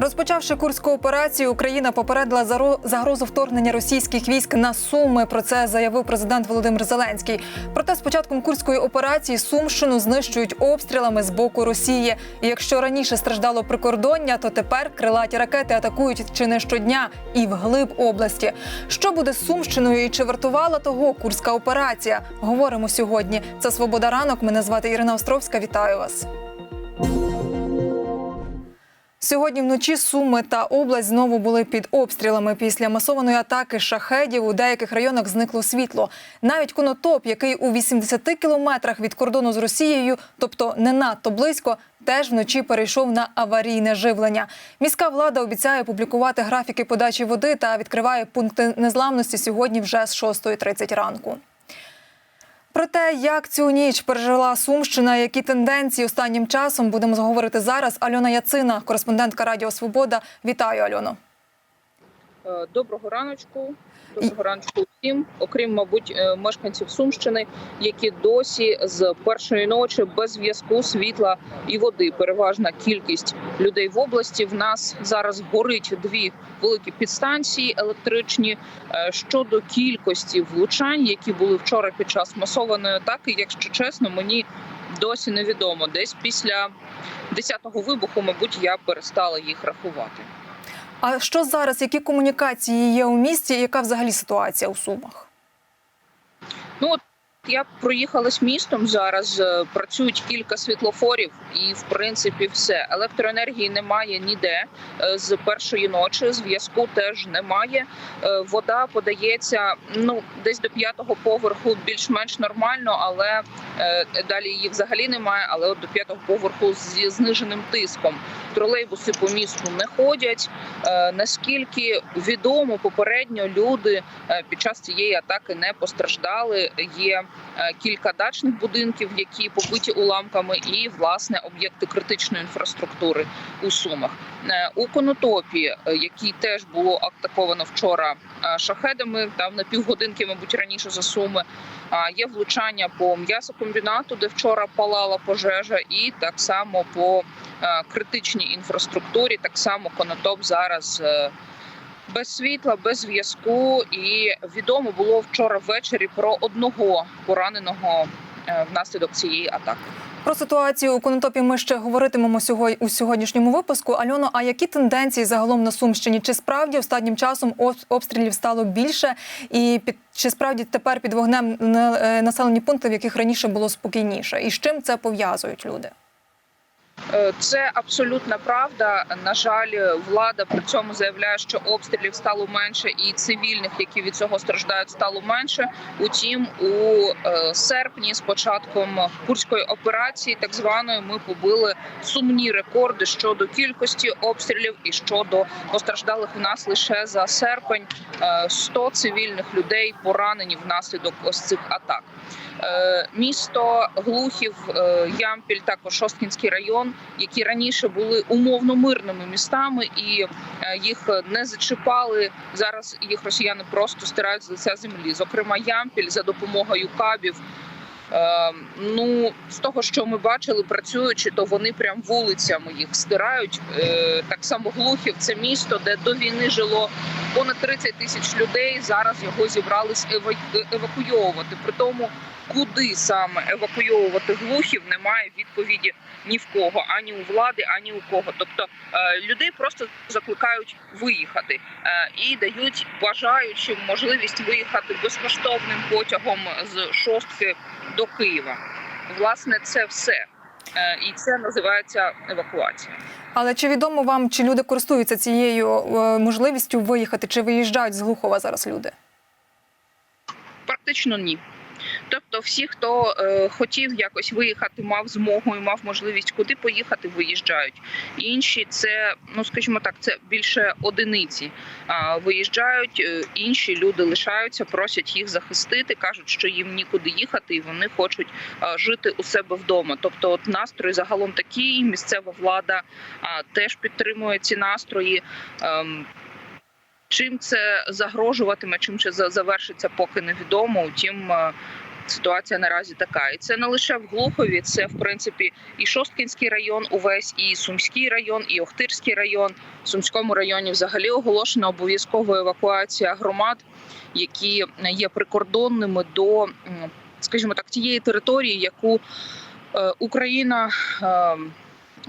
Розпочавши курську операцію, Україна попередила загрозу вторгнення російських військ на Суми. Про це заявив президент Володимир Зеленський. Проте з початком курської операції Сумщину знищують обстрілами з боку Росії. І якщо раніше страждало прикордоння, то тепер крилаті ракети атакують чи не щодня і вглиб області. Що буде з Сумщиною і чи вартувала того курська операція? Говоримо сьогодні. Це Свобода ранок. Мене звати Ірина Островська. Вітаю вас. Сьогодні вночі Суми та область знову були під обстрілами. Після масованої атаки шахедів у деяких районах зникло світло. Навіть конотоп, який у 80 кілометрах від кордону з Росією, тобто не надто близько, теж вночі перейшов на аварійне живлення. Міська влада обіцяє публікувати графіки подачі води та відкриває пункти незламності сьогодні вже з 6.30 ранку. Про те, як цю ніч пережила Сумщина, які тенденції останнім часом будемо говорити зараз. Альона Яцина, кореспондентка Радіо Свобода. Вітаю, Альоно. Е, Доброго раночку. Доброго раночку всім, окрім, мабуть, е, мешканців Сумщини, які досі з першої ночі без зв'язку світла і води. Переважна кількість людей в області. В нас зараз горить дві великі підстанції електричні. Е, Щодо кількості влучань, які були вчора під час масованої атаки, якщо чесно, мені досі невідомо. Десь після 10-го вибуху, мабуть, я перестала їх рахувати. А що зараз? Які комунікації є у місті? Яка взагалі ситуація у Сумах? Ну от я проїхалась містом зараз. е, Працюють кілька світлофорів, і в принципі все. Електроенергії немає ніде е, з першої ночі. Зв'язку теж немає. Е, Вода подається ну десь до п'ятого поверху, більш-менш нормально, але далі її взагалі немає. Але от до п'ятого поверху зі зниженим тиском. Тролейбуси по місту не ходять. Наскільки відомо попередньо люди під час цієї атаки не постраждали. Є кілька дачних будинків, які побиті уламками, і власне об'єкти критичної інфраструктури у Сумах. Е, У Конотопі, е, який теж було атаковано вчора е, шахедами, там на півгодинки, мабуть, раніше за суми. А є влучання по м'ясокомбінату, де вчора палала пожежа, і так само по е, критичній інфраструктурі. Так само Конотоп зараз. Без світла, без зв'язку, і відомо було вчора ввечері про одного пораненого е, внаслідок цієї атаки. Про ситуацію у Конотопі ми ще говоритимемо сього- у сьогоднішньому випуску. Альоно, а які тенденції загалом на Сумщині? Чи справді останнім часом об- обстрілів стало більше? І під чи справді тепер під вогнем не- е, населені пункти, в яких раніше було спокійніше? І з чим це пов'язують люди? Е, Це абсолютна правда. На жаль, влада при цьому заявляє, що обстрілів стало менше, і цивільних, які від цього страждають, стало менше. Утім, у е, серпні, з початком курської операції, так званої, ми побили сумні рекорди щодо кількості обстрілів і щодо постраждалих у нас лише за серпень. Е, 100 цивільних людей поранені внаслідок ось цих атак. Е, Місто Глухів, е, Ямпіль, також Шосткінський район, які раніше були умовно мирними містами, і е, їх не зачіпали. Зараз їх росіяни просто стирають з лиця землі. Зокрема, Ямпіль за допомогою кабів. Ну, з того, що ми бачили, працюючи, то вони прям вулицями їх стирають. Так само Глухів це місто, де до війни жило понад 30 тисяч людей. Зараз його зібрались ева- евакуйовувати. При тому, куди саме евакуйовувати глухів, немає відповіді ні в кого, ані у влади, ані у кого. Тобто е, людей просто закликають виїхати е, і дають бажаючим можливість виїхати безкоштовним потягом з шостки до Києва. Власне, це все. Е, І це називається евакуація. Але чи відомо вам, чи люди користуються цією е, можливістю виїхати, чи виїжджають з Глухова зараз люди? Практично ні. Тобто, всі, хто е, хотів якось виїхати, мав змогу і мав можливість куди поїхати, виїжджають. Інші це, ну скажімо так, це більше одиниці. Виїжджають, е, інші люди лишаються, просять їх захистити, кажуть, що їм нікуди їхати, і вони хочуть жити у себе вдома. Тобто, от настрої загалом такі, місцева влада теж підтримує ці настрої. Ем, Чим це загрожуватиме, чим це завершиться, поки невідомо. Утім, е, Ситуація наразі така, і це не лише в Глухові, це в принципі і Шосткінський район, увесь, і Сумський район, і Охтирський район. В Сумському районі взагалі оголошена обов'язкова евакуація громад, які є прикордонними до, скажімо так, тієї території, яку е, Україна е,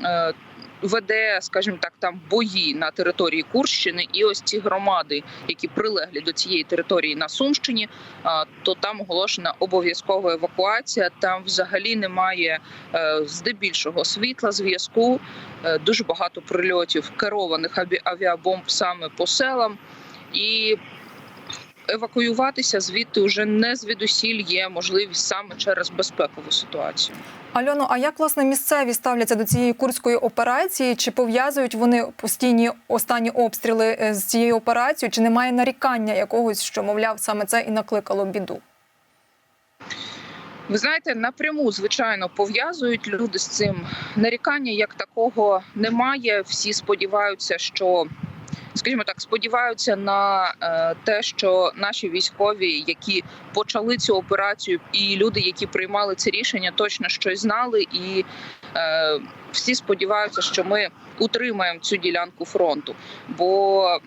е, веде, скажімо так, там бої на території Курщини, і ось ці громади, які прилеглі до цієї території на Сумщині, то там оголошена обов'язкова евакуація. Там взагалі немає е, здебільшого світла, зв'язку, е, дуже багато прильотів керованих аві- авіабомб саме по селам і. Евакуюватися звідти вже не звідусіль є можливість саме через безпекову ситуацію. Альоно, а як власне місцеві ставляться до цієї курської операції? Чи пов'язують вони постійні останні обстріли е, з цією операцією? Чи немає нарікання якогось, що мовляв саме це і накликало біду? Ви знаєте, напряму звичайно пов'язують люди з цим. Нарікання як такого немає. Всі сподіваються, що скажімо так, сподіваються на е, те, що наші військові, які почали цю операцію, і люди, які приймали це рішення, точно щось знали, і е, всі сподіваються, що ми утримаємо цю ділянку фронту. Бо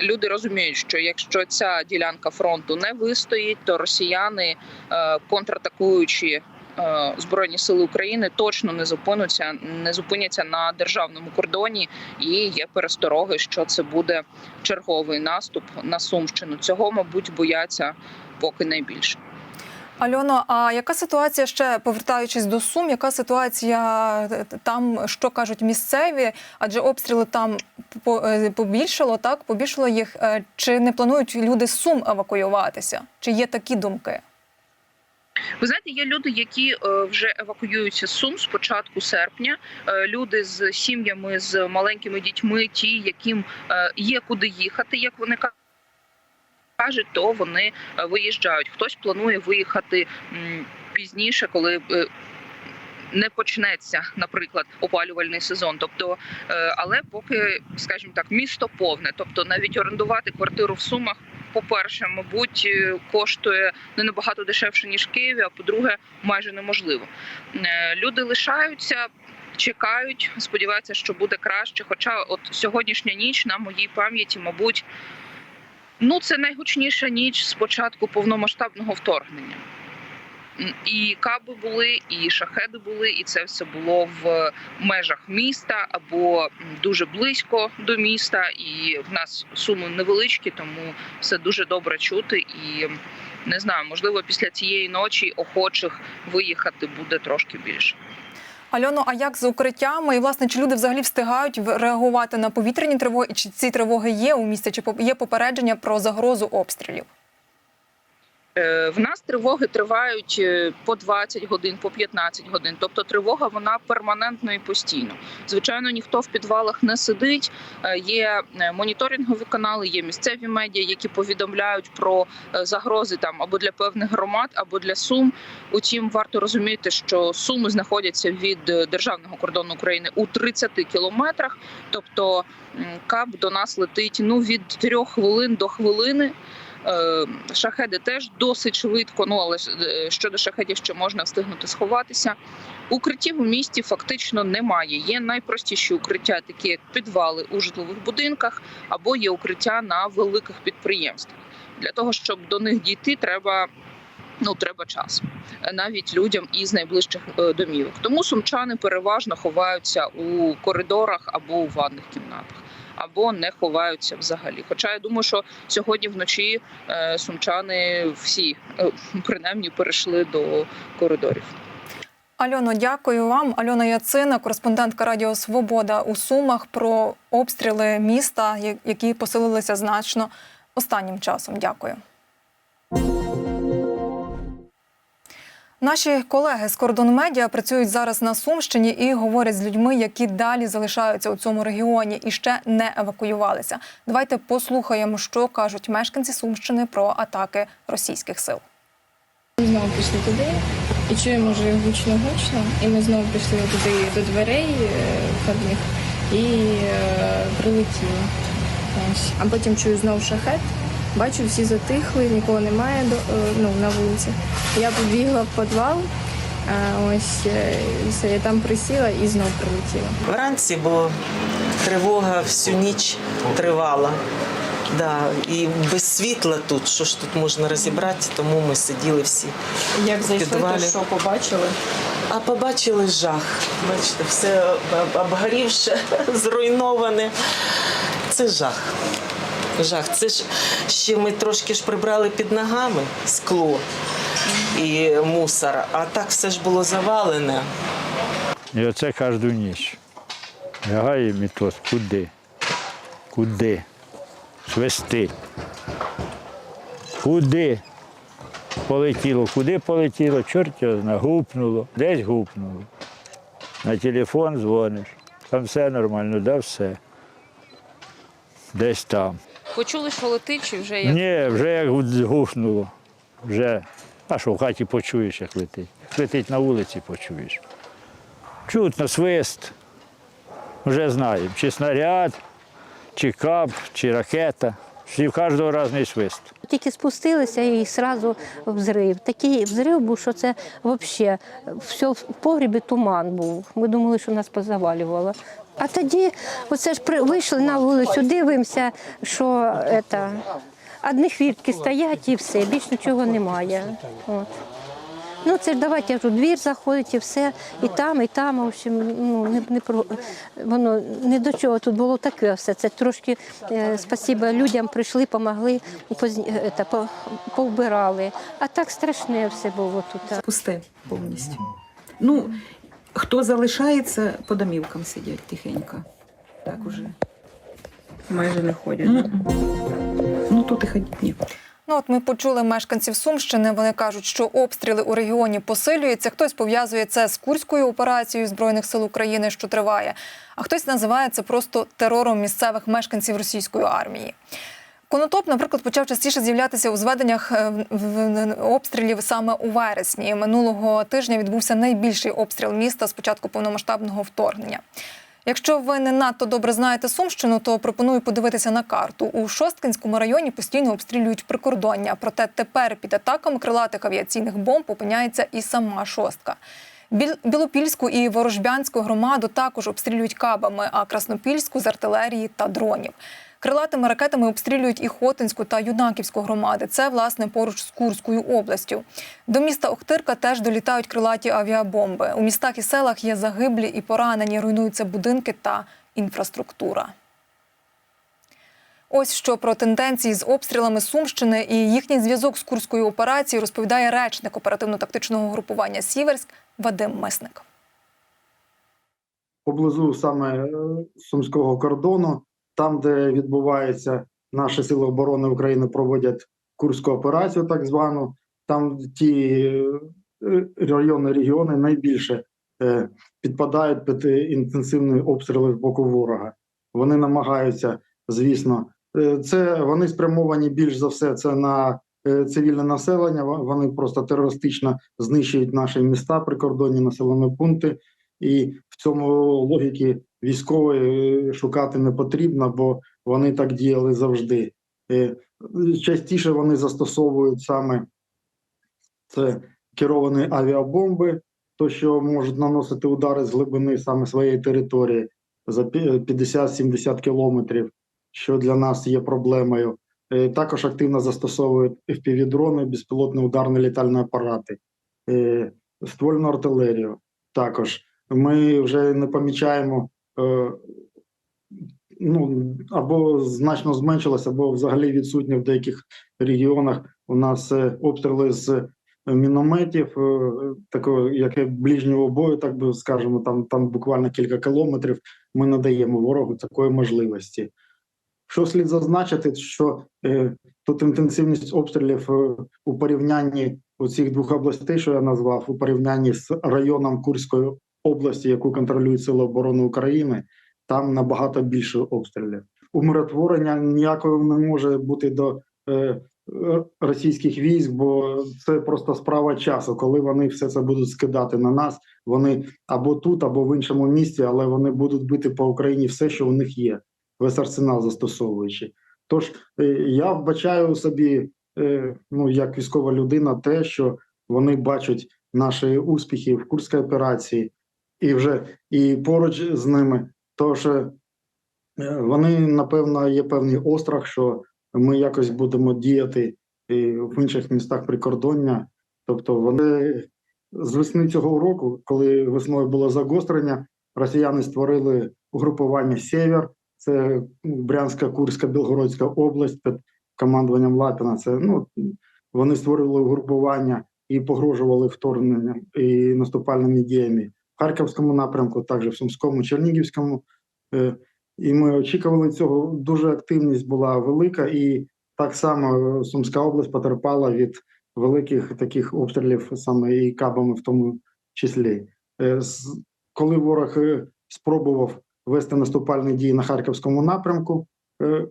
люди розуміють, що якщо ця ділянка фронту не вистоїть, то росіяни е, контратакуючи. Е, Збройні сили України точно не зупиняться, не зупиняться на державному кордоні, і є перестороги, що це буде черговий наступ на Сумщину. Цього, мабуть, бояться поки найбільше. Альоно, а яка ситуація ще повертаючись до Сум? Яка ситуація там, що кажуть місцеві? Адже обстріли там е, побільшало, так побільшало їх. Е, Чи не планують люди з Сум евакуюватися? Чи є такі думки? Ви знаєте, є люди, які е, вже евакуюються з Сум з початку серпня. Е, Люди з сім'ями з маленькими дітьми, ті, яким е, є куди їхати, як вони кажуть, то вони виїжджають. Хтось планує виїхати пізніше, коли. Не почнеться, наприклад, опалювальний сезон. Тобто, але поки, скажімо так, місто повне. Тобто, навіть орендувати квартиру в Сумах, по-перше, мабуть, е, коштує не набагато дешевше ніж в Києві. А по-друге, майже неможливо. Е, Люди лишаються, чекають, сподіваються, що буде краще. Хоча, от сьогоднішня ніч на моїй пам'яті, мабуть, ну це найгучніша ніч з початку повномасштабного вторгнення. І каби були, і шахеди були, і це все було в межах міста або дуже близько до міста. І в нас суми невеличкі, тому все дуже добре чути. І не знаю, можливо, після цієї ночі охочих виїхати буде трошки більше. Альоно, а як з укриттями? І власне, чи люди взагалі встигають реагувати на повітряні тривоги? І чи ці тривоги є у місті? Чи є попередження про загрозу обстрілів? Е, В нас тривоги тривають е, по 20 годин, по 15 годин. Тобто тривога вона перманентно і постійно. Звичайно, ніхто в підвалах не сидить. Е, Є моніторингові канали, є місцеві медіа, які повідомляють про загрози там або для певних громад, або для сум. Утім, варто розуміти, що суми знаходяться від державного кордону України у 30 кілометрах. Тобто кап до нас летить ну від 3 хвилин до хвилини. Е, Шахеди теж досить швидко. Ну але е, щодо шахедів ще можна встигнути сховатися. Укриттів у місті фактично немає. Є найпростіші укриття, такі як підвали у житлових будинках, або є укриття на великих підприємствах. Для того щоб до них дійти, треба. Ну, треба час Е, навіть людям із найближчих домівок. Тому сумчани переважно ховаються у коридорах або у ванних кімнатах, або не ховаються взагалі. Хоча я думаю, що сьогодні вночі е, сумчани всі е, принаймні перейшли до коридорів. Альоно, дякую вам. Альона Яцина, кореспондентка Радіо Свобода у Сумах про обстріли міста, які посилилися значно останнім часом. Дякую. Наші колеги з кордон медіа працюють зараз на Сумщині і говорять з людьми, які далі залишаються у цьому регіоні і ще не евакуювалися. Давайте послухаємо, що кажуть мешканці Сумщини про атаки російських сил. Ми знову пішли туди і чуємо вже гучно-гучно, і ми знову пішли туди до дверей е, входних і е, прилетіло. Ось. А потім чую знову шахет, Бачу, всі затихли, нікого немає до- е, ну, на вулиці. Я побігла в підвал, ось е, все, я там присіла і знов прилетіла. Вранці, бо тривога всю ніч тривала. Да, і без світла тут, що ж тут можна розібрати, тому ми сиділи всі. Як зайшли, то що побачили? А побачили жах. Бачите, все обгорівше, зруйноване. Це жах. Жах. Це ж ще ми трошки ж прибрали під ногами скло і мусор, а так все ж було завалене. І оце кожну ніч. Лягає мітос. Куди? Куди? Свисти. Куди? Полетіло, куди полетіло, чорт його зна, гупнуло, десь гупнуло. На телефон дзвониш. Там все нормально, да, все. Десь там. Почули, що летить, чи вже як? Ні, вже як гухнуло. Вже. А що в хаті почуєш, як летить. Як летить на вулиці, почуєш. Чутно свист. Вже знаємо, чи снаряд, чи кап, чи ракета. Всі в кожного різний свист. Тільки спустилися і одразу взрив. Такий взрив був, що це взагалі все в погрібі туман був. Ми думали, що нас позавалювало. А тоді оце ж при- вийшли на вулицю, дивимося, що це, одні хвіртки стоять і все, більш нічого немає. От. Ну, це ж давайте кажу, двір заходить і все, і там, і там, в общем, ну, не, не про, воно не до чого тут було таке все. Це трошки е, спасіба людям прийшли, помогли, позні- е, по, повбирали. А так страшне все було тут. пусте повністю. Ну, хто залишається, по домівкам сидять тихенько. Так уже. Майже не ходять. М-м. Ну, тут і ходіть ні. Ну от ми почули мешканців Сумщини. Вони кажуть, що обстріли у регіоні посилюються. Хтось пов'язує це з курською операцією збройних сил України, що триває, а хтось називає це просто терором місцевих мешканців російської армії. Конотоп, наприклад, почав частіше з'являтися у зведеннях е, обстрілів саме у вересні. Минулого тижня відбувся найбільший обстріл міста з початку повномасштабного вторгнення. Якщо ви не надто добре знаєте Сумщину, то пропоную подивитися на карту. У Шосткинському районі постійно обстрілюють прикордоння. Проте тепер під атаками крилатих авіаційних бомб опиняється і сама шостка. Білопільську і Ворожбянську громаду також обстрілюють кабами, а Краснопільську з артилерії та дронів. Крилатими ракетами обстрілюють і Хотинську та Юнаківську громади. Це власне поруч з Курською областю. До міста Охтирка теж долітають крилаті авіабомби. У містах і селах є загиблі і поранені, руйнуються будинки та інфраструктура. Ось що про тенденції з обстрілами Сумщини і їхній зв'язок з Курською операцією розповідає речник оперативно-тактичного групування Сіверськ Вадим Мисник. поблизу саме е, сумського кордону, там, де відбувається наші сили оборони України, проводять курську операцію, так звану. Там ті е, райони, регіони найбільше е, підпадають під е, інтенсивні обстріли з боку ворога. Вони намагаються, звісно, це вони спрямовані більш за все це на цивільне населення. Вони просто терористично знищують наші міста, прикордонні населені пункти. І в цьому логіки військової е, шукати не потрібно, бо вони так діяли завжди. Е, Частіше вони застосовують саме це керовані авіабомби, то що можуть наносити удари з глибини саме своєї території за пі- 50-70 кілометрів, що для нас є проблемою. Е, Також активно застосовують FPV-дрони, безпілотні ударні літальні апарати, е, ствольну артилерію. Також ми вже не помічаємо е, ну, або значно зменшилося, або взагалі відсутні в деяких регіонах. У нас е, обстріли з мінометів, е, такого як ближнього бою, так би скажемо, там, там буквально кілька кілометрів. Ми надаємо ворогу такої можливості. Що слід зазначити, що е, тут інтенсивність обстрілів е, у порівнянні у цих двох областей, що я назвав, у порівнянні з районом Курської області, яку контролюють Сили оборони України, там набагато більше обстрілів. Умиротворення ніякого не може бути до е, російських військ, бо це просто справа часу. Коли вони все це будуть скидати на нас, вони або тут, або в іншому місці, але вони будуть бити по Україні все, що у них є, весь арсенал застосовуючи. Тож е, я вбачаю собі, е, ну як військова людина, те, що вони бачать наші успіхи в Курській операції, і вже і поруч з ними. Тож е, вони напевно є певний острах, що ми якось будемо діяти і в інших містах прикордоння. Тобто вони з весни цього року, коли весною було загострення, росіяни створили угрупування Сєвєр, це Брянська, Курська, Білгородська область під командуванням Лапіна. Це ну вони створили угрупування і погрожували вторгненням і наступальними діями Харківському напрямку, також в Сумському, Чернігівському. Е, І ми очікували цього. Дуже активність була велика, і так само Сумська область потерпала від великих таких обстрілів, саме і кабами в тому числі. Е, Коли ворог е, спробував вести наступальні дії на харківському напрямку,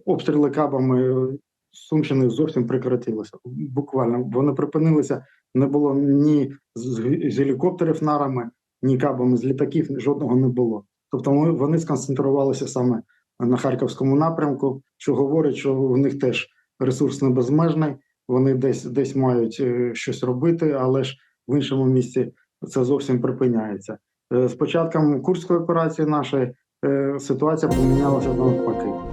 обстріли кабами Сумщини зовсім прекратилися. Буквально вони припинилися. Не було ні з гелікоптерів нарами, ні кабами з літаків, жодного не було. Тобто вони сконцентрувалися саме на харківському напрямку, що говорить, що у них теж ресурс не безмежний. Вони десь десь мають е, щось робити, але ж в іншому місці це зовсім припиняється. Е, З початком курської операції нашої е, ситуація помінялася навпаки.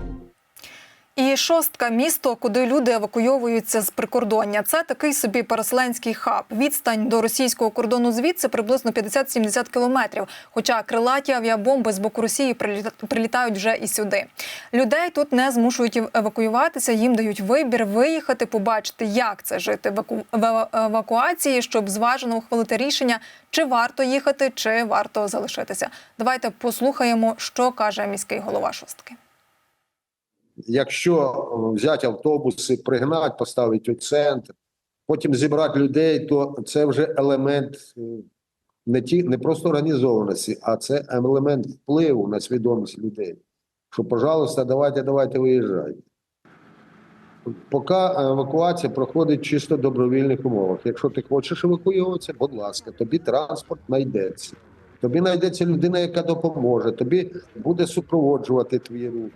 І шостка місто, куди люди евакуйовуються з прикордоння. Це такий собі переселенський хаб. Відстань до російського кордону звідси приблизно 50-70 кілометрів. Хоча крилаті авіабомби з боку Росії приліта- прилітають вже і сюди. Людей тут не змушують евакуюватися. Їм дають вибір виїхати, побачити, як це жити в евакуації, щоб зважено ухвалити рішення, чи варто їхати, чи варто залишитися. Давайте послухаємо, що каже міський голова шостки. Якщо е, взяти автобуси, пригнати, поставити у центр, потім зібрати людей, то це вже елемент е, не ті не просто організованості, а це елемент впливу на свідомість людей. Що, пожалуйста, давайте, давайте виїжджайте. Поки евакуація проходить чисто в добровільних умовах. Якщо ти хочеш евакуюватися, будь ласка, тобі транспорт знайдеться. Тобі знайдеться людина, яка допоможе, тобі буде супроводжувати твій рух.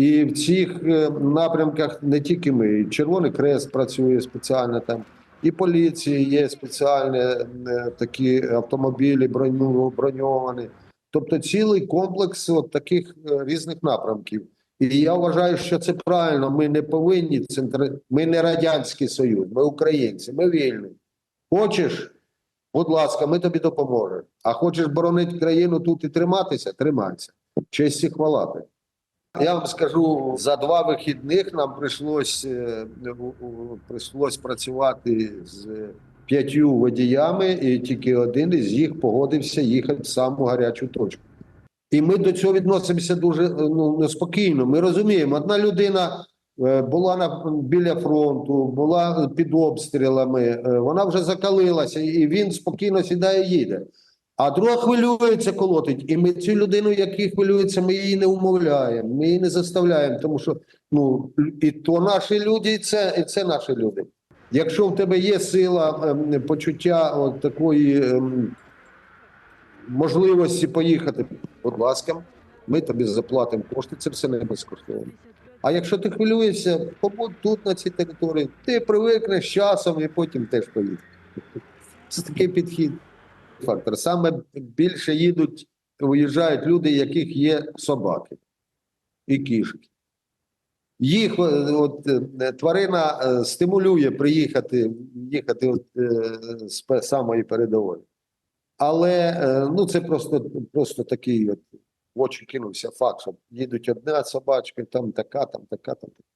І в цих е, напрямках не тільки ми, Червоний Крест працює спеціально там, і поліції є спеціальні е, такі автомобілі броньовані. Тобто цілий комплекс от таких е, різних напрямків. І я вважаю, що це правильно. Ми не повинні центр... Ми не радянський союз, ми українці, ми вільні. Хочеш, будь ласка, ми тобі допоможемо. А хочеш боронити країну тут і триматися, тримайся. Честь і хвала. Я вам скажу, за два вихідних нам прийшлось, е, прийшлось працювати з п'ятью водіями, і тільки один із їх погодився їхати в саму гарячу точку. І ми до цього відносимося дуже е, ну, ну, спокійно. Ми розуміємо, одна людина е, була на, біля фронту, була під обстрілами, вона вже закалилася, і він спокійно сідає і їде. А друга хвилюється, колотить. І ми цю людину, який хвилюється, ми її не умовляємо, ми її не заставляємо, тому що ну і то наші люди, і це, і це наші люди. Якщо в тебе є сила ем, почуття от такої ем, можливості поїхати, будь ласка, ми тобі заплатимо кошти, це все не безкоштовно. А якщо ти хвилюєшся, побудь тут на цій території, ти привикнеш часом і потім теж поїдеш. Це такий підхід. Фактор. Саме більше їдуть, виїжджають люди, яких є собаки і кішки. Їх е, от, е, тварина е, стимулює приїхати, їхати от, з самої передової. Але ну, це просто, просто такий от, в очі кинувся факт, що їдуть одна собачка, там така, там така, там така.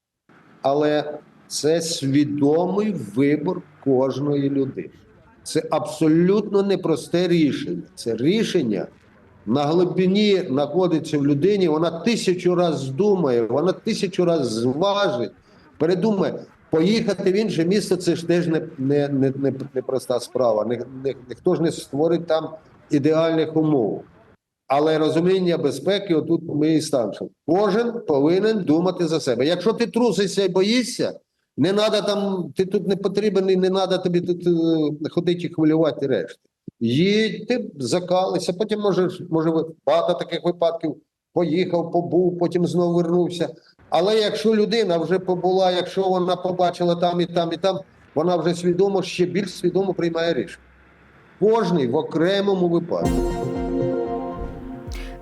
Але це свідомий вибор кожної людини. Це абсолютно непросте рішення. Це рішення на глибині знаходиться в людині. Вона тисячу разів здумає, вона тисячу разів зважить, передумає. Поїхати в інше місце це ж теж не, не, не, не, не проста справа. Ні, ні, ніхто ж не створить там ідеальних умов. Але розуміння безпеки, отут ми і станемо. Кожен повинен думати за себе. Якщо ти трусишся і боїшся, не треба там, ти тут не потрібен і не треба тобі тут е, ходити і хвилювати решти. Їдь, ти закалися, потім можеш, може багато таких випадків поїхав, побув, потім знову вернувся. Але якщо людина вже побула, якщо вона побачила там і там, і там, вона вже свідомо, ще більш свідомо приймає рішення. Кожний в окремому випадку.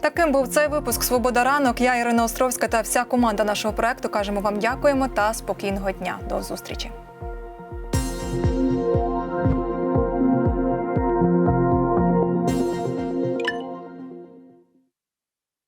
Таким був цей випуск Свобода ранок. Я Ірина Островська та вся команда нашого проекту кажемо вам дякуємо та спокійного дня. До зустрічі.